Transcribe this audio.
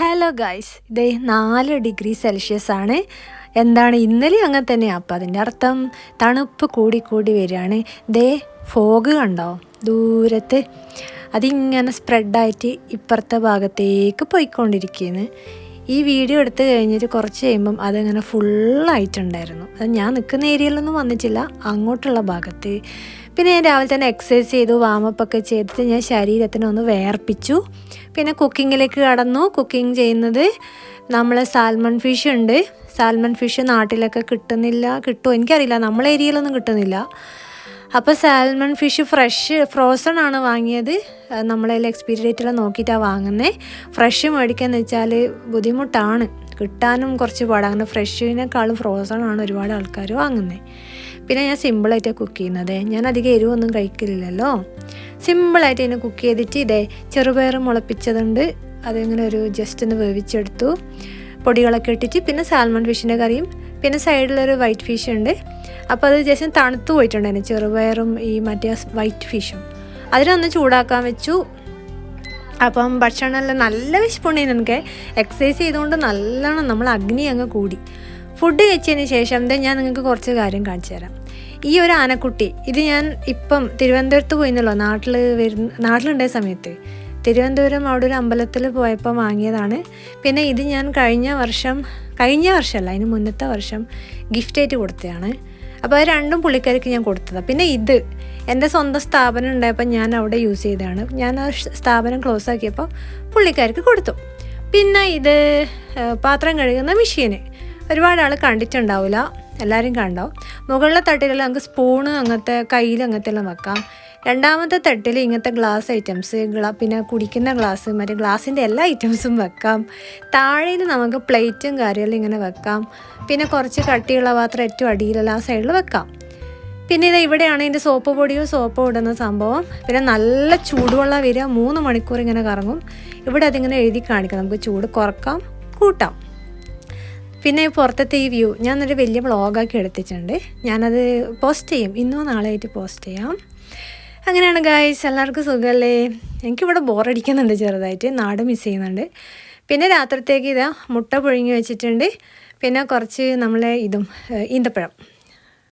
Hello guys ഇത് നാല് degree Celsius ആണ്. എന്താണ്? ഇന്നലെ അങ്ങനെ തന്നെ അപ്പം. അതിന്റെ അർത്ഥം തണുപ്പ് കൂടിക്കൂടി കൂടി വരികയാണ്. ദേ ഫോഗ് കണ്ടോ? ദൂരത്ത്. അതിങ്ങനെ സ്പ്രെഡായിട്ട് ഇപ്പുറത്തെ ഭാഗത്തേക്ക് പോയിക്കൊണ്ടിരിക്കുകയാണ്. ഈ വീഡിയോ എടുത്തു കഴിഞ്ഞിട്ട് കുറച്ച് കഴിയുമ്പം അതിങ്ങനെ ഫുള്ളായിട്ടുണ്ടായിരുന്നു അത് ഞാൻ നിൽക്കുന്ന ഏരിയയിലൊന്നും വന്നിട്ടില്ല. അങ്ങോട്ടുള്ള ഭാഗത്ത്. പിന്നെ ഞാൻ രാവിലെ തന്നെ എക്സസൈസ് ചെയ്തു വാമപ്പൊക്കെ ചെയ്തിട്ട് ഞാൻ ശരീരത്തിനൊന്ന് വേർപ്പിച്ചു. പിന്നെ കുക്കിങ്ങിലേക്ക് കടന്നു. കുക്കിംഗ് ചെയ്യുന്നത് നമ്മൾ സാൽമൺ ഫിഷ് ഉണ്ട്. സാൽമൺ ഫിഷ് നാട്ടിലൊക്കെ കിട്ടുന്നില്ല. കിട്ടുമോ എനിക്കറിയില്ല. നമ്മളെ ഏരിയയിലൊന്നും കിട്ടുന്നില്ല. അപ്പോൾ സാൽമൺ ഫിഷ് ഫ്രഷ് ഫ്രോസൺ ആണ് വാങ്ങിയത്. നമ്മളതിൽ എക്സ്പീരി ഡേറ്റെല്ലാം നോക്കിയിട്ടാണ് വാങ്ങുന്നത് ഫ്രഷ് മേടിക്കാന്ന് വെച്ചാൽ ബുദ്ധിമുട്ടാണ്. കിട്ടാനും കുറച്ച് പാടാണ് അങ്ങനെ ഫ്രഷിനേക്കാളും ഫ്രോസൺ ആണ് ഒരുപാട് ആൾക്കാർ വാങ്ങുന്നത് പിന്നെ ഞാൻ സിമ്പിളായിട്ടാണ് കുക്ക് ചെയ്യുന്നത്. ഞാൻ അധികം എരിവൊന്നും കഴിക്കില്ലല്ലോ സിമ്പിളായിട്ട് ഇതിനെ കുക്ക് ചെയ്തിട്ട് ഇതേ ചെറുപയർ മുളപ്പിച്ചതുണ്ട്. അതിങ്ങനെ ഒരു ജസ്റ്റ് ഒന്ന് വേവിച്ചെടുത്തു. പൊടികളൊക്കെ ഇട്ടിട്ട് പിന്നെ സാൽമൺ ഫിഷിന്റെ കറിയും പിന്നെ സൈഡിലൊരു വൈറ്റ് ഫിഷ് ഉണ്ട്. അപ്പോൾ അത് ജസ്റ്റ് തണുത്തു പോയിട്ടുണ്ടായിരുന്നു ചെറുപയറും ഈ മറ്റേ വൈറ്റ് ഫിഷും അതിനൊന്ന് ചൂടാക്കാൻ വെച്ചു. അപ്പം ഭക്ഷണമെല്ലാം നല്ല വിശപ്പുണ്ടായിരുന്നു എനിക്ക് എക്സസൈസ് ചെയ്തുകൊണ്ട് നല്ലോണം നമ്മൾ അഗ്നി അങ്ങ് കൂടി. ഫുഡ് കഴിച്ചതിന് ശേഷം ദേ ഞാൻ നിങ്ങൾക്ക് കുറച്ച് കാര്യം കാണിച്ചു തരാം. ഈ ഒരു ആനക്കുട്ടി ഇത് ഞാൻ ഇപ്പം തിരുവനന്തപുരത്ത് പോയിരുന്നല്ലോ നാട്ടിൽ വരുന്ന നാട്ടിലുണ്ടായ സമയത്ത്. തിരുവനന്തപുരം അവിടെ ഒരു അമ്പലത്തിൽ പോയപ്പോൾ വാങ്ങിയതാണ്. പിന്നെ ഇത് ഞാൻ കഴിഞ്ഞ വർഷം കഴിഞ്ഞ വർഷമല്ല അതിന് മുന്നത്തെ വർഷം ഗിഫ്റ്റായിട്ട് കൊടുത്തതാണ്. അപ്പോൾ അത് രണ്ടും പുള്ളിക്കാർക്ക് ഞാൻ കൊടുത്തതാണ് പിന്നെ ഇത് എന്റെ സ്വന്തം സ്ഥാപനം ഉണ്ടായപ്പോൾ ഞാൻ അവിടെ യൂസ് ചെയ്തതാണ്. ഞാൻ ആ സ്ഥാപനം ക്ലോസ് ആക്കിയപ്പോൾ പുള്ളിക്കാർക്ക് കൊടുത്തു. പിന്നെ ഇത് പാത്രം കഴുകുന്ന മെഷീന് ഒരുപാട് ആൾ കണ്ടിട്ടുണ്ടാവില്ല എല്ലാവരും കണ്ടോ? മുകളിലെ തട്ടിലെല്ലാം നമുക്ക് സ്പൂണ് അങ്ങനത്തെ കയ്യിൽ അങ്ങനത്തെ എല്ലാം വെക്കാം. രണ്ടാമത്തെ തട്ടിൽ ഇങ്ങനത്തെ ഗ്ലാസ് ഐറ്റംസ് പിന്നെ കുടിക്കുന്ന ഗ്ലാസ് മറ്റേ ഗ്ലാസിന്റെ എല്ലാ ഐറ്റംസും വെക്കാം. താഴേയിൽ നമുക്ക് പ്ലേറ്റും കാര്യമെല്ലാം ഇങ്ങനെ വെക്കാം. പിന്നെ കുറച്ച് കട്ടിയുള്ള പാത്രം ഏറ്റവും അടിയിലുള്ള ആ സൈഡിൽ വെക്കാം. പിന്നെ ഇത് ഇവിടെയാണ് ഇതിന്റെ സോപ്പ് പൊടിയോ സോപ്പോ ഇടുന്ന സംഭവം. പിന്നെ നല്ല ചൂടുവെള്ളം വരിക മൂന്ന് മണിക്കൂർ ഇങ്ങനെ കറങ്ങും. ഇവിടെ അതിങ്ങനെ എഴുതി കാണിക്കാം. നമുക്ക് ചൂട് കുറക്കാം കൂട്ടാം. പിന്നെ പുറത്തത്തെ ഈ വ്യൂ ഞാനൊരു വലിയ വ്ളോഗാക്കി എടുത്തിട്ടുണ്ട്. ഞാനത് പോസ്റ്റ് ചെയ്യും. ഇന്നോ നാളെ ആയിട്ട് പോസ്റ്റ് ചെയ്യാം. അങ്ങനെയാണ് ഗായ്സ് എല്ലാവർക്കും സുഖമല്ലേ എനിക്കിവിടെ ബോറടിക്കുന്നുണ്ട് ചെറുതായിട്ട്. നാട് മിസ് ചെയ്യുന്നുണ്ട്. പിന്നെ രാത്രിത്തേക്ക് ഇതാ മുട്ട പുഴുങ്ങി വെച്ചിട്ടുണ്ട്. പിന്നെ കുറച്ച് നമ്മളെ ഇതും ഈന്തപ്പഴം.